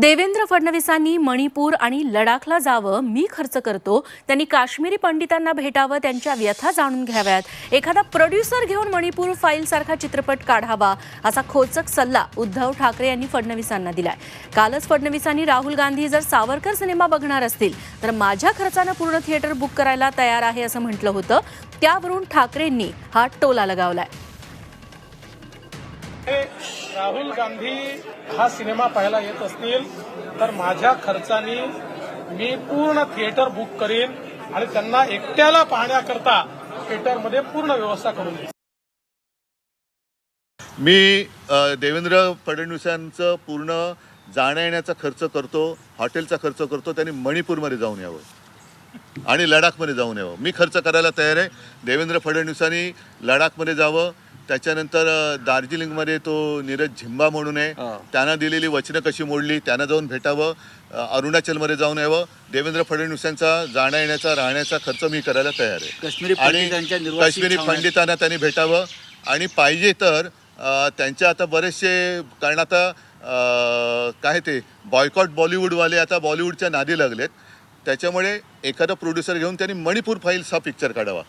देवेंद्र फडणवीसांनी मणिपूर आणि लडाखला जावं मी खर्च करतो. त्यांनी काश्मीरी पंडितांना भेटावं त्यांच्या व्यथा जाणून घ्याव्यात. एखादा प्रोड्युसर घेऊन मणिपूर फाईल सारखा चित्रपट काढावा असा खोचक सल्ला उद्धव ठाकरे यांनी फडणवीसांना दिलाय. कालच फडणवीसांनी राहुल गांधी जर सावरकर सिनेमा बघणार असतील तर माझ्या खर्चानं पूर्ण थिएटर बुक करायला तयार आहे असं म्हटलं होतं. त्यावरून ठाकरेंनी हा टोला लगावलाय. राहुल गांधी हा सिनेमा पाहायला येत असतील तर माझ्या खर्चानी मी पूर्ण थिएटर बुक करीन आणि त्यांना एकट्याला पाहण्याकरता थिएटरमध्ये पूर्ण व्यवस्था करून देईन. मी देवेंद्र फडणवीसांचं पूर्ण जाण्या येण्याचा खर्च करतो हॉटेलचा खर्च करतो त्यांनी मणिपूरमध्ये जाऊन यावं. आणि लडाखमध्ये जाऊन यावं. मी खर्च करायला तयार आहे. देवेंद्र फडणवीसांनी लडाखमध्ये जावं. त्याच्यानंतर दार्जिलिंगमध्ये तो नीरज झिंबा म्हणून आहे. त्यांना दिलेली वचनं कशी मोडली त्यांना जाऊन भेटावं अरुणाचलमध्ये जाऊन यावं. देवेंद्र फडणवीसांचा जाण्या येण्याचा राहण्याचा खर्च मी करायला तयार आहे. काश्मीरी आणि काश्मीरी पंडितांना त्यांनी भेटावं. आणि पाहिजे तर त्यांच्या आता बरेचसे कारण आता काय ते बॉयकॉट बॉलिवूडवाले आता बॉलिवूडच्या नादी लागलेत. त्याच्यामुळे एखादा प्रोड्युसर घेऊन त्यांनी मणिपूर फाईल्स हा पिक्चर काढावा.